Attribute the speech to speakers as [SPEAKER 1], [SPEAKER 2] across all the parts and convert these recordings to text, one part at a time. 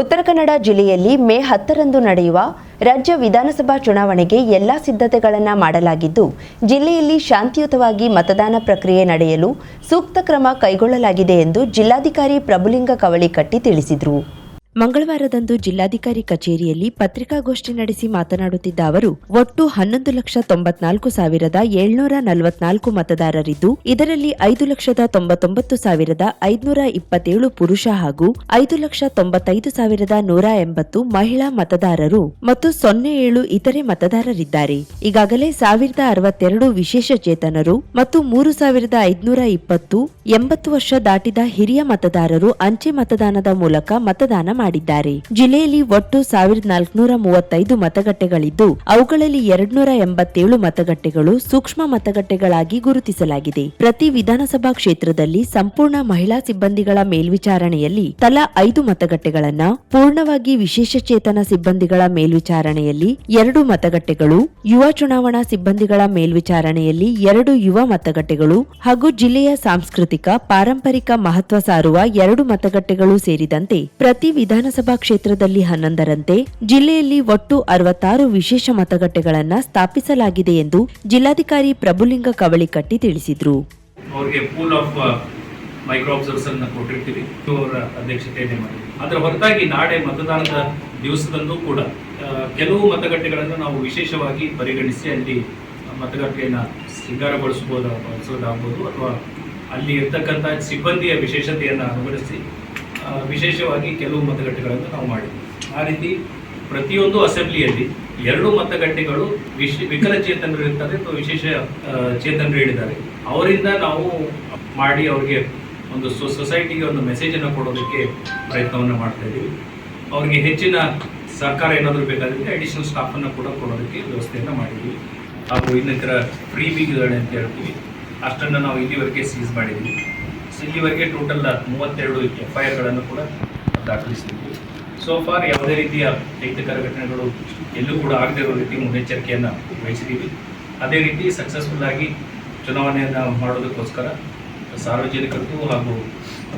[SPEAKER 1] ಉತ್ತರ ಕನ್ನಡ ಜಿಲ್ಲೆಯಲ್ಲಿ ಮೇ ಹತ್ತರಂದು ನಡೆಯುವ ರಾಜ್ಯ ವಿಧಾನಸಭಾ ಚುನಾವಣೆಗೆ ಎಲ್ಲಾ ಸಿದ್ಧತೆಗಳನ್ನು ಮಾಡಲಾಗಿದ್ದು, ಜಿಲ್ಲೆಯಲ್ಲಿ ಶಾಂತಿಯುತವಾಗಿ ಮತದಾನ ಪ್ರಕ್ರಿಯೆ ನಡೆಯಲು ಸೂಕ್ತ ಕ್ರಮ ಕೈಗೊಳ್ಳಲಾಗಿದೆ ಎಂದು ಜಿಲ್ಲಾಧಿಕಾರಿ ಪ್ರಭುಲಿಂಗ ಕವಳಿಕಟ್ಟಿ ತಿಳಿಸಿದರು. ಮಂಗಳವಾರದಂದು ಜಿಲ್ಲಾಧಿಕಾರಿ ಕಚೇರಿಯಲ್ಲಿ ಪತ್ರಿಕಾಗೋಷ್ಠಿ ನಡೆಸಿ ಮಾತನಾಡುತ್ತಿದ್ದ ಅವರು, ಒಟ್ಟು ಹನ್ನೊಂದು ಲಕ್ಷ ತೊಂಬತ್ನಾಲ್ಕು ಸಾವಿರದ ಏಳ್ನೂರ ನಲವತ್ನಾಲ್ಕು ಮತದಾರರಿದ್ದು, ಇದರಲ್ಲಿ ಐದು ಲಕ್ಷದ ತೊಂಬತ್ತೊಂಬತ್ತು ಸಾವಿರದ ಐದುನೂರ ಇಪ್ಪತ್ತೇಳು ಪುರುಷ ಹಾಗೂ ಐದು ಲಕ್ಷ ತೊಂಬತ್ತೈದು ಸಾವಿರದ ನೂರ ಎಂಬತ್ತು ಮಹಿಳಾ ಮತದಾರರು ಮತ್ತು ಸೊನ್ನೆ ಏಳು ಇತರೆ ಮತದಾರರಿದ್ದಾರೆ. ಈಗಾಗಲೇ ಸಾವಿರದ ಅರವತ್ತೆರಡು ವಿಶೇಷ ಚೇತನರು ಮತ್ತು ಮೂರು ಸಾವಿರದ ಐದುನೂರ ಇಪ್ಪತ್ತು ಎಂಬತ್ತು ವರ್ಷ ದಾಟಿದ ಹಿರಿಯ ಮತದಾರರು ಅಂಚೆ ಮತದಾನದ ಮೂಲಕ ಮತದಾನ ಮಾಡಿದ್ದಾರೆ. ಜಿಲ್ಲೆಯಲ್ಲಿ ಒಟ್ಟು ಸಾವಿರದ ನಾಲ್ಕುನೂರ ಮೂವತ್ತೈದು ಮತಗಟ್ಟೆಗಳಿದ್ದು, ಅವುಗಳಲ್ಲಿ ಎರಡ್ನೂರ ಎಂಬತ್ತೇಳು ಮತಗಟ್ಟೆಗಳು ಸೂಕ್ಷ್ಮ ಮತಗಟ್ಟೆಗಳಾಗಿ ಗುರುತಿಸಲಾಗಿದೆ. ಪ್ರತಿ ವಿಧಾನಸಭಾ ಕ್ಷೇತ್ರದಲ್ಲಿ ಸಂಪೂರ್ಣ ಮಹಿಳಾ ಸಿಬ್ಬಂದಿಗಳ ಮೇಲ್ವಿಚಾರಣೆಯಲ್ಲಿ ತಲಾ ಐದು ಮತಗಟ್ಟೆಗಳನ್ನ, ಪೂರ್ಣವಾಗಿ ವಿಶೇಷ ಚೇತನ ಸಿಬ್ಬಂದಿಗಳ ಮೇಲ್ವಿಚಾರಣೆಯಲ್ಲಿ ಎರಡು ಮತಗಟ್ಟೆಗಳು, ಯುವ ಚುನಾವಣಾ ಸಿಬ್ಬಂದಿಗಳ ಮೇಲ್ವಿಚಾರಣೆಯಲ್ಲಿ ಎರಡು ಯುವ ಮತಗಟ್ಟೆಗಳು ಹಾಗೂ ಜಿಲ್ಲೆಯ ಸಾಂಸ್ಕೃತಿಕ, ಪಾರಂಪರಿಕ ಮಹತ್ವ ಸಾರುವ ಎರಡು ಮತಗಟ್ಟೆಗಳು ಸೇರಿದಂತೆ ಪ್ರತಿ ವಿಧಾನಸಭಾ ಕ್ಷೇತ್ರದಲ್ಲಿ ಹನ್ನೊಂದರಂತೆ ಜಿಲ್ಲೆಯಲ್ಲಿ ಒಟ್ಟು ಅರವತ್ತಾರು ವಿಶೇಷ ಮತಗಟ್ಟೆಗಳನ್ನ ಸ್ಥಾಪಿಸಲಾಗಿದೆ ಎಂದು ಜಿಲ್ಲಾಧಿಕಾರಿ ಪ್ರಭುಲಿಂಗ ಕವಳಿಕಟ್ಟಿ ತಿಳಿಸಿದರು.
[SPEAKER 2] ಅವರಿಗೆ ಪೂಲ್ ಆಫ್ ಮೈಕ್ರೋ ಅಬ್ಸರ್ವರ್ಸ್ ಅನ್ನ ಕೊಟ್ಟಿರ್ತೀವಿ. ಅವರ ಅಧ್ಯಕ್ಷತೆಯನ್ನೇ ಮಾಡಿ ಅದರ ಹೊರತಾಗಿ ನಾಳೆ ಮತದಾನದ ದಿವಸದಂದು ಕೂಡ ಕೆಲವು ಮತಗಟ್ಟೆಗಳನ್ನು ನಾವು ವಿಶೇಷವಾಗಿ ಪರಿಗಣಿಸಿ ಅಲ್ಲಿ ಮತಗಟ್ಟೆಯನ್ನು ಸಿಂಗಾರಗೊಳಿಸಬಹುದು ಬಳಸೋದಾಗ್ಬೋದು ಅಥವಾ ಅಲ್ಲಿ ಇರ್ತಕ್ಕಂಥ ಸಿಬ್ಬಂದಿಯ ವಿಶೇಷತೆಯನ್ನು ಅನುಗಣಿಸಿ ವಿಶೇಷವಾಗಿ ಕೆಲವು ಮತಗಟ್ಟೆಗಳನ್ನು ನಾವು ಮಾಡಿದ್ವಿ. ಆ ರೀತಿ ಪ್ರತಿಯೊಂದು ಅಸೆಂಬ್ಲಿಯಲ್ಲಿ ಎರಡು ಮತಗಟ್ಟೆಗಳು ವಿಶ್, ವಿಕಲಚೇತನರು ಇರ್ತಾರೆ ಅಥವಾ ವಿಶೇಷ ಚೇತನರು ಹೇಳಿದ್ದಾರೆ. ಅವರಿಂದ ನಾವು ಮಾಡಿ ಅವರಿಗೆ ಒಂದು ಸೊಸೈಟಿಗೆ ಒಂದು ಮೆಸೇಜನ್ನು ಕೊಡೋದಕ್ಕೆ ಪ್ರಯತ್ನವನ್ನು ಮಾಡ್ತಾ ಇದ್ದೀವಿ. ಅವರಿಗೆ ಹೆಚ್ಚಿನ ಸರ್ಕಾರ ಏನಾದರೂ ಬೇಕಾದರೆ ಅಡಿಷನಲ್ ಸ್ಟಾಫನ್ನು ಕೂಡ ಕೊಡೋದಕ್ಕೆ ವ್ಯವಸ್ಥೆಯನ್ನು ಮಾಡಿದ್ವಿ ಹಾಗೂ ಇನ್ನಿತರ ಫ್ರೀ ಬೀಗ್ಗಳು ಅಂತ ಹೇಳ್ತೀವಿ. ಅಷ್ಟನ್ನು ನಾವು ಇಲ್ಲಿವರೆಗೆ ಸೀಸ್ ಮಾಡಿದ್ದೀವಿ. ಇಲ್ಲಿವರೆಗೆ ಟೋಟಲ್ ಮೂವತ್ತೆರಡು ಎಫ್ ಐ ಆರ್ಗಳನ್ನು ಕೂಡ ದಾಖಲಿಸಿದ್ವಿ. ಸೋ ಫಾರ್ ಯಾವುದೇ ರೀತಿಯ ಅಹಿತಕರ ಘಟನೆಗಳು ಎಲ್ಲೂ ಕೂಡ ಆಗದೇ ಇರೋ ರೀತಿ ಮುನ್ನೆಚ್ಚರಿಕೆಯನ್ನು ವಹಿಸಿದ್ದೀವಿ ಅದೇ ರೀತಿ ಸಕ್ಸಸ್ಫುಲ್ ಆಗಿ ಚುನಾವಣೆಯನ್ನು ಮಾಡೋದಕ್ಕೋಸ್ಕರ ಸಾರ್ವಜನಿಕರಿಗೂ ಹಾಗೂ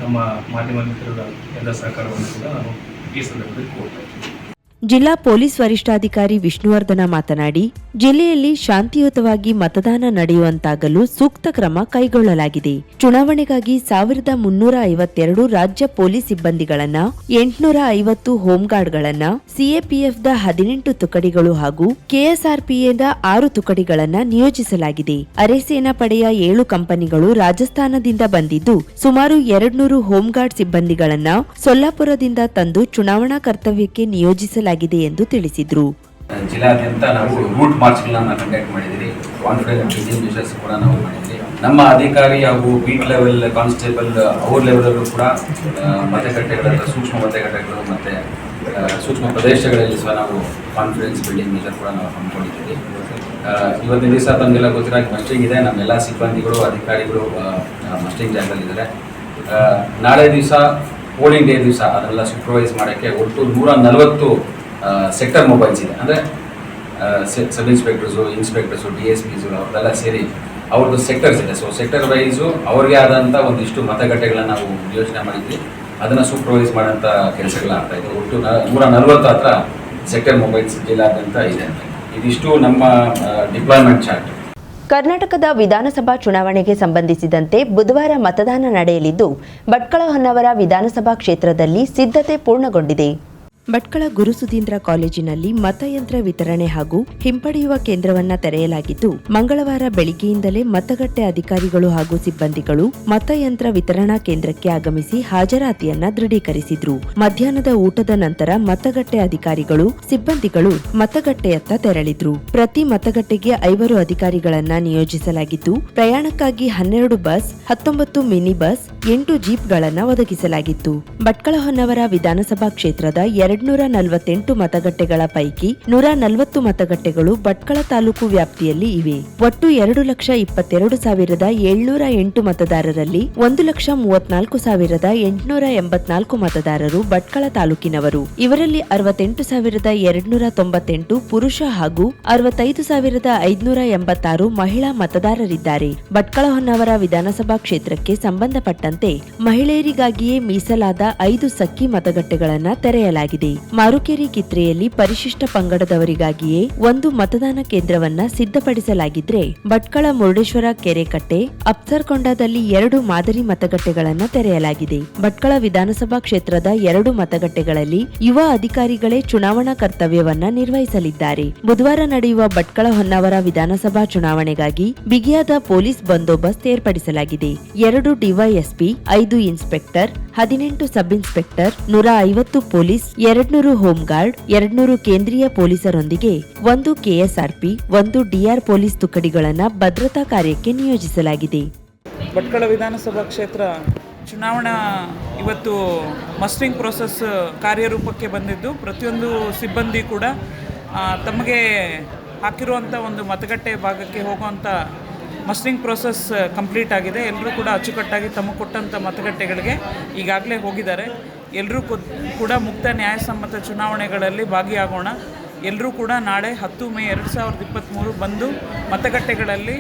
[SPEAKER 2] ನಮ್ಮ ಮಾಧ್ಯಮ ಮಿತ್ರರ ಎಲ್ಲ ಸಹಕಾರವನ್ನು ಕೂಡ ನಾನು ಈ ಸಂದರ್ಭದಲ್ಲಿ ಕೋರ್ತಾ ಇದ್ದೀನಿ.
[SPEAKER 1] ಜಿಲ್ಲಾ ಪೊಲೀಸ್ ವರಿಷ್ಠಾಧಿಕಾರಿ ವಿಷ್ಣುವರ್ಧನ ಮಾತನಾಡಿ, ಜಿಲ್ಲೆಯಲ್ಲಿ ಶಾಂತಿಯುತವಾಗಿ ಮತದಾನ ನಡೆಯುವಂತಾಗಲು ಸೂಕ್ತ ಕ್ರಮ ಕೈಗೊಳ್ಳಲಾಗಿದೆ. ಚುನಾವಣೆಗಾಗಿ ಸಾವಿರದ ಮುನ್ನೂರ ಐವತ್ತೆರಡು ರಾಜ್ಯ ಪೊಲೀಸ್ ಸಿಬ್ಬಂದಿಗಳನ್ನ, ಎಂಟುನೂರ ಐವತ್ತು ಹೋಂಗಾರ್ಡ್ಗಳನ್ನ, ಸಿಎಪಿಎಫ್ದ ಹದಿನೆಂಟು ತುಕಡಿಗಳು ಹಾಗೂ ಕೆಎಸ್ಆರ್ಪಿಎದ ಆರು ತುಕಡಿಗಳನ್ನ ನಿಯೋಜಿಸಲಾಗಿದೆ. ಅರೆಸೇನಾ ಪಡೆಯ ಏಳು ಕಂಪನಿಗಳು ರಾಜಸ್ಥಾನದಿಂದ ಬಂದಿದ್ದು, ಸುಮಾರು ಎರಡ್ನೂರು ಹೋಂಗಾರ್ಡ್ ಸಿಬ್ಬಂದಿಗಳನ್ನ ಸೊಲ್ಲಾಪುರದಿಂದ ತಂದು ಚುನಾವಣಾ ಕರ್ತವ್ಯಕ್ಕೆ ನಿಯೋಜಿಸಲಾಗಿದೆ. ಎಂದು ತಿಳಿಸಿದರು.
[SPEAKER 3] ಜಿಲ್ಲಾದ್ಯಂತ ನಾವು ರೂಟ್ ಮಾರ್ಚ್ಗಳನ್ನ ಕಂಡಕ್ಟ್ ಮಾಡಿದ್ದೀವಿ ಕಾನ್ಫಿಡೆನ್ಸ್ ಕೂಡ ನಾವು ಮಾಡಿದ್ವಿ ನಮ್ಮ ಅಧಿಕಾರಿ ಹಾಗೂ ಬೀಟ್ ಲೆವೆಲ್ ಕಾನ್ಸ್ಟೇಬಲ್ ಅವ್ರ ಲೆವೆಲಲ್ಲೂ ಕೂಡ ಆ, ಮತಗಟ್ಟೆಗಳ ಸೂಕ್ಷ್ಮ ಮತಗಟ್ಟೆಗಳು ಮತ್ತು ಸೂಕ್ಷ್ಮ ಪ್ರದೇಶಗಳಲ್ಲಿ ಸಹ ನಾವು ಕಾನ್ಫಿಡೆನ್ಸ್ ಬಿಲ್ಡಿಂಗ್ ಮೆಷರ್ ಕೂಡ ನಾವು ಹಮ್ಮಿಕೊಂಡಿದ್ದೀವಿ ಇವತ್ತಿನ ದಿವಸ ತಮಗೆಲ್ಲ ಗೊತ್ತಿರಾಗಿ ಮಸ್ಟಿಂಗ್ ಇದೆ. ನಮ್ಮೆಲ್ಲ ಸಿಬ್ಬಂದಿಗಳು ಅಧಿಕಾರಿಗಳು ಮಸ್ಟಿಂಗ್ ಜಾಗದಲ್ಲಿದ್ದಾರೆ ನಾಳೆ ದಿವಸ ಪೋಲಿಂಗ್ ಡೇ ದಿವಸ ಅದನ್ನೆಲ್ಲ ಸೂಪರ್ವೈಸ್ ಮಾಡೋಕ್ಕೆ ಒಟ್ಟು ನೂರ ನಲವತ್ತು ಸೆಕ್ಟರ್ ಮೊಬೈಲ್ಸ್ ಇದೆ. ಅಂದರೆ sub inspectors inspectors D S Ps ಅವ್ರದ್ದೆಲ್ಲ ಸೇರಿ ಅವ್ರದ್ದು ಸೆಕ್ಟರ್ಸ್ ಇದೆ. ಸೊ ಸೆಕ್ಟರ್ ವೈಸು ಅವ್ರಿಗೆ ಆದಂಥ ಒಂದಿಷ್ಟು ಮತಗಟ್ಟೆಗಳನ್ನು ನಾವು ಯೋಚನೆ ಮಾಡಿದ್ವಿ. ಅದನ್ನು ಸೂಪರ್ವೈಸ್ ಮಾಡೋಂಥ ಕೆಲಸಗಳಾಗ್ತಾ ಇದೆ ಒಟ್ಟು ನೂರ ನಲವತ್ತು ಹತ್ರ ಸೆಕ್ಟರ್ ಮೊಬೈಲ್ಸ್ ಜಿಲ್ಲಾದ್ಯಂತ ಇದೆ ಇದಿಷ್ಟು ನಮ್ಮ ಡಿಪ್ಲಾಯ್ಮೆಂಟ್ ಚಾರ್ಟ್
[SPEAKER 1] ಕರ್ನಾಟಕದ ವಿಧಾನಸಭಾ ಚುನಾವಣೆಗೆ ಸಂಬಂಧಿಸಿದಂತೆ ಬುಧವಾರ ಮತದಾನ ನಡೆಯಲಿದ್ದು, ಭಟ್ಕಳ ಹೊನ್ನವರ ವಿಧಾನಸಭಾ ಕ್ಷೇತ್ರದಲ್ಲಿ ಸಿದ್ಧತೆ ಪೂರ್ಣಗೊಂಡಿದೆ. ಭಟ್ಕಳ ಗುರುಸುಧೀಂದ್ರ ಕಾಲೇಜಿನಲ್ಲಿ ಮತಯಂತ್ರ ವಿತರಣೆ ಹಾಗೂ ಹಿಂಪಡೆಯುವ ಕೇಂದ್ರವನ್ನ ತೆರೆಯಲಾಗಿದ್ದು, ಮಂಗಳವಾರ ಬೆಳಿಗ್ಗೆಯಿಂದಲೇ ಮತಗಟ್ಟೆ ಅಧಿಕಾರಿಗಳು ಹಾಗೂ ಸಿಬ್ಬಂದಿಗಳು ಮತಯಂತ್ರ ವಿತರಣಾ ಕೇಂದ್ರಕ್ಕೆ ಆಗಮಿಸಿ ಹಾಜರಾತಿಯನ್ನ ದೃಢೀಕರಿಸಿದ್ರು. ಮಧ್ಯಾಹ್ನದ ಊಟದ ನಂತರ ಮತಗಟ್ಟೆ ಅಧಿಕಾರಿಗಳು, ಸಿಬ್ಬಂದಿಗಳು ಮತಗಟ್ಟೆಯತ್ತ ತೆರಳಿದ್ರು. ಪ್ರತಿ ಮತಗಟ್ಟೆಗೆ ಐವರು ಅಧಿಕಾರಿಗಳನ್ನ ನಿಯೋಜಿಸಲಾಗಿದ್ದು, ಪ್ರಯಾಣಕ್ಕಾಗಿ ಹನ್ನೆರಡು ಬಸ್, ಹತ್ತೊಂಬತ್ತು ಮಿನಿ ಬಸ್ ಎಂಟು ಜೀಪ್ಗಳನ್ನ ಒದಗಿಸಲಾಗಿತ್ತು. ಭಟ್ಕಳ ಹೊನ್ನವರ ವಿಧಾನಸಭಾ ಕ್ಷೇತ್ರದ ಎರಡು ಎರಡ್ನೂರ ನಲವತ್ತೆಂಟು ಮತಗಟ್ಟೆಗಳ ಪೈಕಿ ನೂರ ನಲವತ್ತು ಮತಗಟ್ಟೆಗಳು ಭಟ್ಕಳ ತಾಲೂಕು ವ್ಯಾಪ್ತಿಯಲ್ಲಿ ಇವೆ. ಒಟ್ಟು ಎರಡು ಲಕ್ಷ ಇಪ್ಪತ್ತೆರಡು ಸಾವಿರದ ಏಳ್ನೂರ ಎಂಟು ಮತದಾರರಲ್ಲಿ ಒಂದು ಲಕ್ಷ ಮೂವತ್ನಾಲ್ಕು ಸಾವಿರದ ಎಂಟುನೂರ ಎಂಬತ್ನಾಲ್ಕು ಮತದಾರರು ಭಟ್ಕಳ ತಾಲೂಕಿನವರು. ಇವರಲ್ಲಿ ಅರವತ್ತೆಂಟು ಸಾವಿರದ ಎರಡ್ನೂರ ತೊಂಬತ್ತೆಂಟು ಪುರುಷ ಹಾಗೂ ಅರವತ್ತೈದು ಸಾವಿರದ ಐದುನೂರ ಎಂಬತ್ತಾರು ಮಹಿಳಾ ಮತದಾರರಿದ್ದಾರೆ. ಭಟ್ಕಳ ಹೊನ್ನಾವರ ವಿಧಾನಸಭಾ ಕ್ಷೇತ್ರಕ್ಕೆ ಸಂಬಂಧಪಟ್ಟಂತೆ ಮಹಿಳೆಯರಿಗಾಗಿಯೇ ಮೀಸಲಾದ ಐದು ಸಖಿ ಮತಗಟ್ಟೆಗಳನ್ನು ತೆರೆಯಲಾಗಿದೆ. ಮಾರುಕೇರಿ ಕಿತ್ರೆಯಲ್ಲಿ ಪರಿಶಿಷ್ಟ ಪಂಗಡದವರಿಗಾಗಿಯೇ ಒಂದು ಮತದಾನ ಕೇಂದ್ರವನ್ನ ಸಿದ್ಧಪಡಿಸಲಾಗಿದ್ರೆ ಭಟ್ಕಳ ಮುರುಡೇಶ್ವರ ಕೆರೆಕಟ್ಟೆ, ಅಪ್ಸರ್ಕೊಂಡದಲ್ಲಿ ಎರಡು ಮಾದರಿ ಮತಗಟ್ಟೆಗಳನ್ನ ತೆರೆಯಲಾಗಿದೆ. ಭಟ್ಕಳ ವಿಧಾನಸಭಾ ಕ್ಷೇತ್ರದ ಎರಡು ಮತಗಟ್ಟೆಗಳಲ್ಲಿ ಯುವ ಅಧಿಕಾರಿಗಳೇ ಚುನಾವಣಾ ಕರ್ತವ್ಯವನ್ನ ನಿರ್ವಹಿಸಲಿದ್ದಾರೆ. ಬುಧವಾರ ನಡೆಯುವ ಭಟ್ಕಳ ಹೊನ್ನಾವರ ವಿಧಾನಸಭಾ ಚುನಾವಣೆಗಾಗಿ ಬಿಗಿಯಾದ ಪೊಲೀಸ್ ಬಂದೋಬಸ್ತ್ ಏರ್ಪಡಿಸಲಾಗಿದೆ. ಎರಡು ಡಿವೈಎಸ್ಪಿ, ಐದು ಇನ್ಸ್ಪೆಕ್ಟರ್, ಹದಿನೆಂಟು ಸಬ್ ಇನ್ಸ್ಪೆಕ್ಟರ್, ನೂರ ಐವತ್ತು ಪೊಲೀಸ್ ಎರಡ್ನೂರು ಹೋಂಗಾರ್ಡ್ ಎರಡ್ನೂರು ಕೇಂದ್ರೀಯ ಪೊಲೀಸರೊಂದಿಗೆ ಒಂದು ಕೆಎಸ್ಆರ್ಪಿ, ಒಂದು ಡಿಆರ್ ಪೊಲೀಸ್ ತುಕಡಿಗಳನ್ನು ಭದ್ರತಾ ಕಾರ್ಯಕ್ಕೆ ನಿಯೋಜಿಸಲಾಗಿದೆ.
[SPEAKER 4] ಭಟ್ಕಳ ವಿಧಾನಸಭಾ ಕ್ಷೇತ್ರ ಚುನಾವಣಾ ಇವತ್ತು ಮಸ್ಟಿಂಗ್ ಪ್ರೊಸೆಸ್ ಕಾರ್ಯರೂಪಕ್ಕೆ ಬಂದಿದ್ದು, ಪ್ರತಿಯೊಂದು ಸಿಬ್ಬಂದಿ ಕೂಡ ತಮಗೆ ಹಾಕಿರುವಂಥ ಒಂದು ಮತಗಟ್ಟೆ ಭಾಗಕ್ಕೆ ಹೋಗುವಂಥ ಮಸ್ಟಿಂಗ್ ಪ್ರೊಸೆಸ್ ಕಂಪ್ಲೀಟ್ ಆಗಿದೆ. ಎಲ್ಲರೂ ಕೂಡ ಅಚ್ಚುಕಟ್ಟಾಗಿ ತಮಗೆ ಕೊಟ್ಟಂಥ ಮತಗಟ್ಟೆಗಳಿಗೆ ಈಗಾಗಲೇ ಹೋಗಿದ್ದಾರೆ. ಎಲ್ಲರೂ ಕೂಡ ಮುಕ್ತ ನ್ಯಾಯಸಮ್ಮತ ಚುನಾವಣೆಗಳಲ್ಲಿ ಭಾಗಿಯಾಗೋಣ. ಎಲ್ಲರೂ ಕೂಡ ನಾಳೆ ಹತ್ತು ಮೇ ಎರಡು ಸಾವಿರದ ಇಪ್ಪತ್ತ್ಮೂರು ಬಂದು ಮತಗಟ್ಟೆಗಳಲ್ಲಿ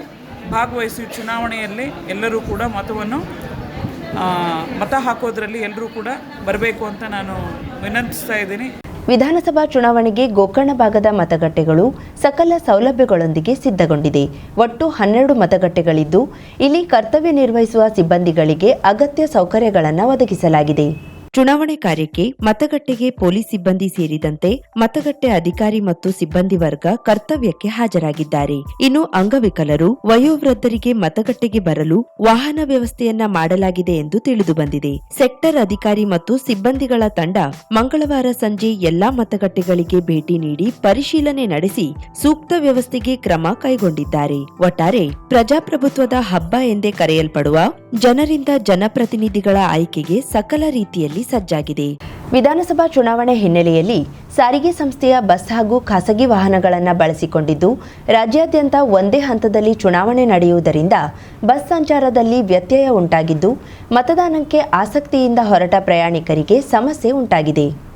[SPEAKER 4] ಭಾಗವಹಿಸಿ ಚುನಾವಣೆಯಲ್ಲಿ ಎಲ್ಲರೂ ಕೂಡ ಮತವನ್ನು ಮತ ಹಾಕೋದ್ರಲ್ಲಿ ಎಲ್ಲರೂ ಕೂಡ ಬರಬೇಕು ಅಂತ ನಾನು ವಿನಂತಿಸ್ತಾ ಇದ್ದೀನಿ.
[SPEAKER 1] ವಿಧಾನಸಭಾ ಚುನಾವಣೆಗೆ ಗೋಕರ್ಣ ಭಾಗದ ಮತಗಟ್ಟೆಗಳು ಸಕಲ ಸೌಲಭ್ಯಗಳೊಂದಿಗೆ ಸಿದ್ಧಗೊಂಡಿದೆ. ಒಟ್ಟು ಹನ್ನೆರಡು ಮತಗಟ್ಟೆಗಳಿದ್ದು, ಇಲ್ಲಿ ಕರ್ತವ್ಯ ನಿರ್ವಹಿಸುವ ಸಿಬ್ಬಂದಿಗಳಿಗೆ ಅಗತ್ಯ ಸೌಕರ್ಯಗಳನ್ನು ಒದಗಿಸಲಾಗಿದೆ. ಚುನಾವಣೆ ಕಾರ್ಯಕ್ಕೆ ಮತಗಟ್ಟೆಗೆ ಪೊಲೀಸ್ ಸಿಬ್ಬಂದಿ ಸೇರಿದಂತೆ ಮತಗಟ್ಟೆ ಅಧಿಕಾರಿ ಮತ್ತು ಸಿಬ್ಬಂದಿ ವರ್ಗ ಕರ್ತವ್ಯಕ್ಕೆ ಹಾಜರಾಗಿದ್ದಾರೆ. ಇನ್ನು ಅಂಗವಿಕಲರು, ವಯೋವೃದ್ಧರಿಗೆ ಮತಗಟ್ಟೆಗೆ ಬರಲು ವಾಹನ ವ್ಯವಸ್ಥೆಯನ್ನ ಮಾಡಲಾಗಿದೆ ಎಂದು ತಿಳಿದುಬಂದಿದೆ ಸೆಕ್ಟರ್ ಅಧಿಕಾರಿ ಮತ್ತು ಸಿಬ್ಬಂದಿಗಳ ತಂಡ ಮಂಗಳವಾರ ಸಂಜೆ ಎಲ್ಲಾ ಮತಗಟ್ಟೆಗಳಿಗೆ ಭೇಟಿ ನೀಡಿ ಪರಿಶೀಲನೆ ನಡೆಸಿ ಸೂಕ್ತ ವ್ಯವಸ್ಥೆಗೆ ಕ್ರಮ ಕೈಗೊಂಡಿದ್ದಾರೆ. ಒಟ್ಟಾರೆ ಪ್ರಜಾಪ್ರಭುತ್ವದ ಹಬ್ಬ ಎಂದೇ ಕರೆಯಲ್ಪಡುವ ಜನರಿಂದ ಜನಪ್ರತಿನಿಧಿಗಳ ಆಯ್ಕೆಗೆ ಸಕಲ ರೀತಿಯಲ್ಲಿ ಸಜ್ಜಾಗಿದೆ. ವಿಧಾನಸಭಾ ಚುನಾವಣೆ ಹಿನ್ನೆಲೆಯಲ್ಲಿ ಸಾರಿಗೆ ಸಂಸ್ಥೆಯ ಬಸ್ ಹಾಗೂ ಖಾಸಗಿ ವಾಹನಗಳನ್ನು ಬಳಸಿಕೊಂಡಿದ್ದು, ರಾಜ್ಯಾದ್ಯಂತ ಒಂದೇ ಹಂತದಲ್ಲಿ ಚುನಾವಣೆ ನಡೆಯುವುದರಿಂದ ಬಸ್ ಸಂಚಾರದಲ್ಲಿ ವ್ಯತ್ಯಯ ಉಂಟಾಗಿದ್ದು, ಮತದಾನಕ್ಕೆ ಆಸಕ್ತಿಯಿಂದ ಹೊರಟ ಪ್ರಯಾಣಿಕರಿಗೆ ಸಮಸ್ಯೆ ಉಂಟಾಗಿದೆ.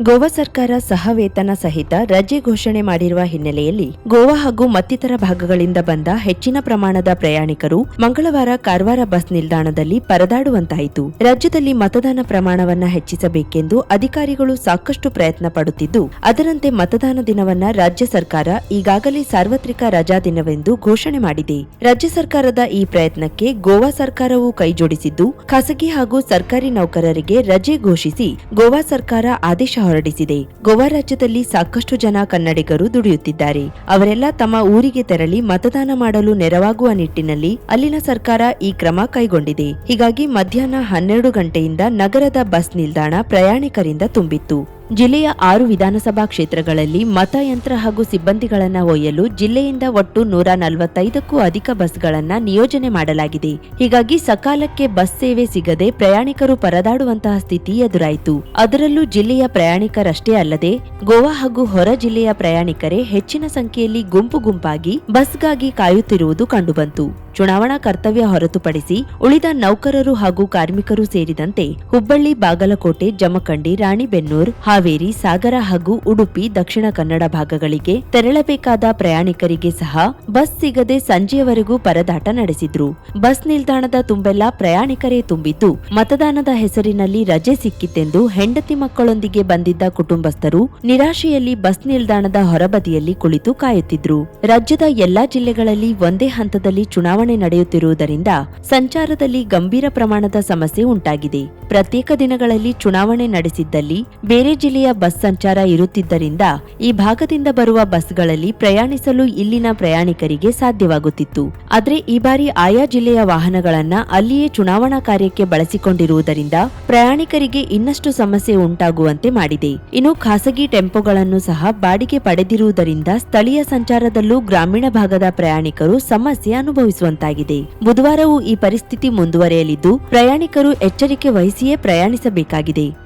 [SPEAKER 1] ಗೋವಾ ಸರ್ಕಾರ ಸಹ ವೇತನ ಸಹಿತ ರಜೆ ಘೋಷಣೆ ಮಾಡಿರುವ ಹಿನ್ನೆಲೆಯಲ್ಲಿ ಗೋವಾ ಹಾಗೂ ಮತ್ತಿತರ ಭಾಗಗಳಿಂದ ಬಂದ ಹೆಚ್ಚಿನ ಪ್ರಮಾಣದ ಪ್ರಯಾಣಿಕರು ಮಂಗಳವಾರ ಕಾರವಾರ ಬಸ್ ನಿಲ್ದಾಣದಲ್ಲಿ ಪರದಾಡುವಂತಾಯಿತು. ರಾಜ್ಯದಲ್ಲಿ ಮತದಾನ ಪ್ರಮಾಣವನ್ನು ಹೆಚ್ಚಿಸಬೇಕೆಂದು ಅಧಿಕಾರಿಗಳು ಸಾಕಷ್ಟು ಪ್ರಯತ್ನ ಪಡುತ್ತಿದ್ದು, ಅದರಂತೆ ಮತದಾನ ದಿನವನ್ನ ರಾಜ್ಯ ಸರ್ಕಾರ ಈಗಾಗಲೇ ಸಾರ್ವತ್ರಿಕ ರಜಾ ದಿನವೆಂದು ಘೋಷಣೆ ಮಾಡಿದೆ. ರಾಜ್ಯ ಸರ್ಕಾರದ ಈ ಪ್ರಯತ್ನಕ್ಕೆ ಗೋವಾ ಸರ್ಕಾರವು ಕೈಜೋಡಿಸಿದ್ದು, ಖಾಸಗಿ ಹಾಗೂ ಸರ್ಕಾರಿ ನೌಕರರಿಗೆ ರಜೆ ಘೋಷಿಸಿ ಗೋವಾ ಸರ್ಕಾರ ಆದೇಶ ಹೊರಡಿಸಿದೆ. ಗೋವಾ ರಾಜ್ಯದಲ್ಲಿ ಸಾಕಷ್ಟು ಜನ ಕನ್ನಡಿಗರು ದುಡಿಯುತ್ತಿದ್ದಾರೆ. ಅವರೆಲ್ಲ ತಮ್ಮ ಊರಿಗೆ ತೆರಳಿ ಮತದಾನ ಮಾಡಲು ನೆರವಾಗುವ ನಿಟ್ಟಿನಲ್ಲಿ ಅಲ್ಲಿನ ಸರ್ಕಾರ ಈ ಕ್ರಮ ಕೈಗೊಂಡಿದೆ. ಹೀಗಾಗಿ ಮಧ್ಯಾಹ್ನ ಹನ್ನೆರಡು ಗಂಟೆಯಿಂದ ನಗರದ ಬಸ್ ನಿಲ್ದಾಣ ಪ್ರಯಾಣಿಕರಿಂದ ತುಂಬಿತ್ತು. ಜಿಲ್ಲೆಯ ಆರು ವಿಧಾನಸಭಾ ಕ್ಷೇತ್ರಗಳಲ್ಲಿ ಮತಯಂತ್ರ ಹಾಗೂ ಸಿಬ್ಬಂದಿಗಳನ್ನು ಒಯ್ಯಲು ಜಿಲ್ಲೆಯಿಂದ ಒಟ್ಟು ನೂರ ನಲವತ್ತೈದಕ್ಕೂ ಅಧಿಕ ಬಸ್ಗಳನ್ನು ನಿಯೋಜನೆ ಮಾಡಲಾಗಿದೆ. ಹೀಗಾಗಿ ಸಕಾಲಕ್ಕೆ ಬಸ್ ಸೇವೆ ಸಿಗದೆ ಪ್ರಯಾಣಿಕರು ಪರದಾಡುವಂತಹ ಸ್ಥಿತಿ ಎದುರಾಯಿತು. ಅದರಲ್ಲೂ ಜಿಲ್ಲೆಯ ಪ್ರಯಾಣಿಕರಷ್ಟೇ ಅಲ್ಲದೆ, ಗೋವಾ ಹಾಗೂ ಹೊರ ಜಿಲ್ಲೆಯ ಪ್ರಯಾಣಿಕರೇ ಹೆಚ್ಚಿನ ಸಂಖ್ಯೆಯಲ್ಲಿ ಗುಂಪು ಗುಂಪಾಗಿ ಬಸ್ಗಾಗಿ ಕಾಯುತ್ತಿರುವುದು ಕಂಡುಬಂತು. ಚುನಾವಣಾ ಕರ್ತವ್ಯ ಹೊರತುಪಡಿಸಿ ಉಳಿದ ನೌಕರರು ಹಾಗೂ ಕಾರ್ಮಿಕರು ಸೇರಿದಂತೆ ಹುಬ್ಬಳ್ಳಿ, ಬಾಗಲಕೋಟೆ, ಜಮಖಂಡಿ, ರಾಣಿಬೆನ್ನೂರ್ ಹಾವೇರಿ, ಸಾಗರ ಹಾಗೂ ಉಡುಪಿ, ದಕ್ಷಿಣ ಕನ್ನಡ ಭಾಗಗಳಿಗೆ ತೆರಳಬೇಕಾದ ಪ್ರಯಾಣಿಕರಿಗೆ ಸಹ ಬಸ್ ಸಿಗದೆ ಸಂಜೆಯವರೆಗೂ ಪರದಾಟ ನಡೆಸಿದ್ರು. ಬಸ್ ನಿಲ್ದಾಣದ ತುಂಬೆಲ್ಲ ಪ್ರಯಾಣಿಕರೇ ತುಂಬಿದ್ದು, ಮತದಾನದ ಹೆಸರಿನಲ್ಲಿ ರಜೆ ಸಿಕ್ಕಿತೆಂದು ಹೆಂಡತಿ ಮಕ್ಕಳೊಂದಿಗೆ ಬಂದಿದ್ದ ಕುಟುಂಬಸ್ಥರು ನಿರಾಶೆಯಲ್ಲಿ ಬಸ್ ನಿಲ್ದಾಣದ ಹೊರಬದಿಯಲ್ಲಿ ಕುಳಿತು ಕಾಯುತ್ತಿದ್ರು. ರಾಜ್ಯದ ಎಲ್ಲಾ ಜಿಲ್ಲೆಗಳಲ್ಲಿ ಒಂದೇ ಹಂತದಲ್ಲಿ ಚುನಾವಣೆ ನಡೆಯುತ್ತಿರುವುದರಿಂದ ಸಂಚಾರದಲ್ಲಿ ಗಂಭೀರ ಪ್ರಮಾಣದ ಸಮಸ್ಯೆ ಉಂಟಾಗಿದೆ. ಪ್ರತ್ಯೇಕ ದಿನಗಳಲ್ಲಿ ಚುನಾವಣೆ ನಡೆಸಿದ್ದಲ್ಲಿ ಬೇರೆ ಜಿಲ್ಲೆಯ ಬಸ್ ಸಂಚಾರ ಇರುತ್ತಿದ್ದರಿಂದ ಈ ಭಾಗದಿಂದ ಬರುವ ಬಸ್ಗಳಲ್ಲಿ ಪ್ರಯಾಣಿಸಲು ಇಲ್ಲಿನ ಪ್ರಯಾಣಿಕರಿಗೆ ಸಾಧ್ಯವಾಗುತ್ತಿತ್ತು. ಆದರೆ ಈ ಬಾರಿ ಆಯಾ ಜಿಲ್ಲೆಯ ವಾಹನಗಳನ್ನ ಅಲ್ಲಿಯೇ ಚುನಾವಣಾ ಕಾರ್ಯಕ್ಕೆ ಬಳಸಿಕೊಂಡಿರುವುದರಿಂದ ಪ್ರಯಾಣಿಕರಿಗೆ ಇನ್ನಷ್ಟು ಸಮಸ್ಯೆ ಉಂಟಾಗುವಂತೆ ಮಾಡಿದೆ. ಇನ್ನು ಖಾಸಗಿ ಟೆಂಪೋಗಳನ್ನು ಸಹ ಬಾಡಿಗೆ ಪಡೆದಿರುವುದರಿಂದ ಸ್ಥಳೀಯ ಸಂಚಾರದಲ್ಲೂ ಗ್ರಾಮೀಣ ಭಾಗದ ಪ್ರಯಾಣಿಕರು ಸಮಸ್ಯೆ ಅನುಭವಿಸುವಂತಾಗಿದೆ. ಬುಧವಾರವೂ ಈ ಪರಿಸ್ಥಿತಿ ಮುಂದುವರೆಯಲಿದ್ದು ಪ್ರಯಾಣಿಕರು ಎಚ್ಚರಿಕೆ ವಹಿಸಿಯೇ ಪ್ರಯಾಣಿಸಬೇಕಾಗಿದೆ.